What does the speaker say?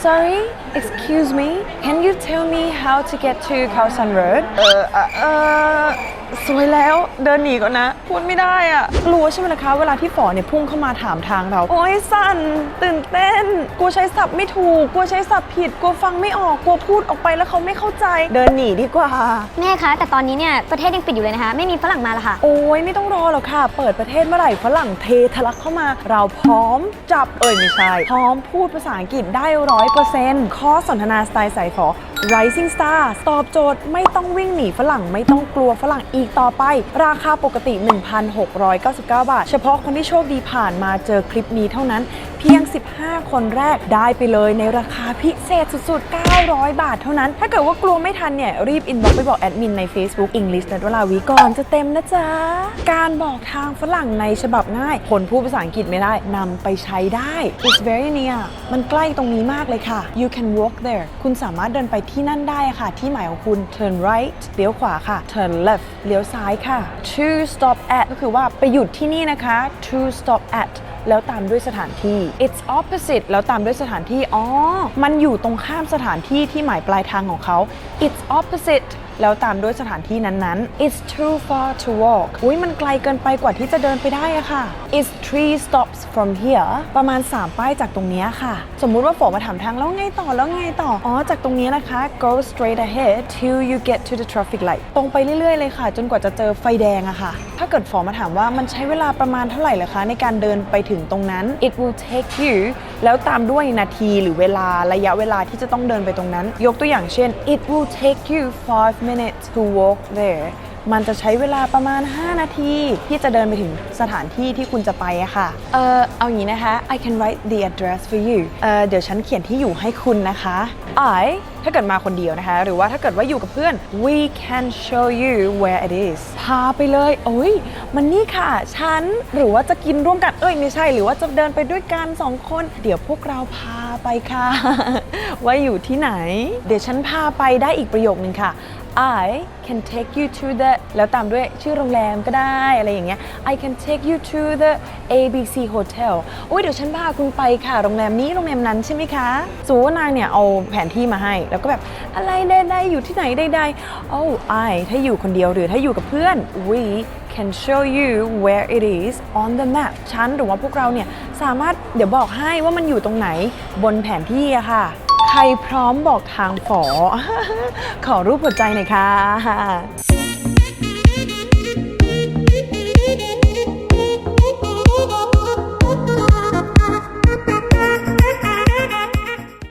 Sorry, excuse me. Can you tell me how to get to Carlson Road? เออเออเออ สวยแล้วเดินหนีก่อนนะ พูดไม่ได้อะรู้ใช่ไหมล่ะคะ เวลาที่ฝอเนี่ยพุ่งเข้ามาถามทางเรา โอ๊ยสั่นตื่นเต้นกลัวใช้ศัพท์ไม่ถูกกลัวใช้ศัพท์ผิดกลัวฟังไม่ออกกลัวพูดออกไปแล้วเขาไม่เข้าใจ เดินหนีดีกว่า แม่คะ แต่ตอนนี้เนี่ยประเทศยังปิดอยู่เลยนะคะ ไม่มีฝรั่งมาละค่ะ โอ้ยไม่ต้องรอหรอกค่ะ เปิดประเทศเมื่อไหร่ฝรั่งเททะลักเข้ามา เราพร้อมจับเอ่ยไม่ใช่พร้อมพูดภาษาอังกฤษได้ร้อยเปอร์เซ็นต์ข้อสนทนาสไตล์สายฝอ Rising Star ตอบโจทย์ไม่ต้องวิ่งหนีฝรั่งไม่ต้องกลัวฝรั่งอีกต่อไป ราคาปกติ 1,699 บาท เฉพาะคนที่โชคดีผ่านมาเจอคลิปนี้เท่านั้น เพียง 15 คนแรกได้ไปเลยในราคาพิเศษสุดๆ 900 บาทเท่านั้น ถ้าเกิดว่ากลัวไม่ทันเนี่ย รีบอินบ็อกไปบอกแอดมินใน Facebook English นัดเวลาวีก่อนจะเต็มนะจ๊ะ การบอกทางฝรั่งในฉบับง่าย คนพูดภาษาอังกฤษไม่ได้นำไปใช้ได้ It's very near มันใกล้ตรงนี้มากเลยค่ะ You can walk there คุณสามารถเดินไปที่นั่นได้ค่ะ ที่หมายของคุณ turn right เลี้ยวขวาค่ะ turn left เลี้ยวซ้ายค่ะ to stop at ก็คือว่าไปหยุดที่นี่นะคะ to stop at แล้วตามด้วยสถานที่ it's opposite แล้วตามด้วยสถานที่ อ๋อ มันอยู่ตรงข้ามสถานที่ที่หมายปลายทางของเขา it's opposite แล้วตามด้วยสถานที่นั้นๆ it's too far to walk อุ้ยมันไกลเกินไปกว่าที่จะเดินไปได้อะค่ะ it's three stops from here ประมาณ 3 ป้ายจากตรงนี้ค่ะ สมมุติว่าฝอมาถามทางแล้วไงต่อแล้วไงต่อ อ๋อ จากตรงนี้นะคะ go straight ahead till you get to the traffic light ตรงไปเรื่อยๆเลยค่ะ จนกว่าจะเจอไฟแดงอะค่ะ ถ้าเกิดฝอมาถามว่ามันใช้เวลาประมาณเท่าไหร่เหรอคะในการเดินไปถึงตรงนั้น it will take you แล้วตามด้วยนาทีหรือเวลาระยะเวลาที่จะต้องเดินไปตรงนั้น ยกตัวอย่างเช่น it will take you five minutes to walk there มันจะใช้เวลาประมาณ 5 นาที ที่จะเดินไปถึงสถานที่ที่คุณจะไปอะค่ะ เออเอาอย่างนี้นะคะ I can write the address for you เออเดี๋ยวฉันเขียนที่อยู่ให้คุณนะคะ I ถ้าเกิดมาคนเดียวนะคะ หรือว่าถ้าเกิดว่าอยู่กับเพื่อน we can show you where it is พาไปเลย โอ้ย มันนี่ค่ะ ฉัน หรือว่าจะกินร่วมกัน เอ้ย ไม่ใช่ หรือว่าจะเดินไปด้วยกันสองคน เดี๋ยวพวกเราพาไปค่ะ ว่าอยู่ที่ไหน เดี๋ยวฉันพาไปได้อีกประโยคนึงค่ะ I can take you to the แล้วตามด้วยชื่อโรงแรมก็ได้อะไรอย่างเงี้ย I can take you to the ABC Hotel โอ้ยเดี๋ยวฉันพาคุณไปค่ะ โรงแรมนี้โรงแรมนั้นใช่ไหมคะสมมติว่านางเนี่ยเอาแผนที่มาให้ แล้วก็แบบอะไรใดๆอยู่ที่ไหนใดๆ oh I ถ้าอยู่คนเดียวหรือถ้าอยู่กับเพื่อน we can show you where it is on the map ฉันหรือว่าพวกเราเนี่ยสามารถเดี๋ยวบอกให้ว่ามันอยู่ตรงไหนบนแผนที่อะค่ะ ใครพร้อมบอกทางฝอ ขอรูปหัวใจหน่อยค่ะ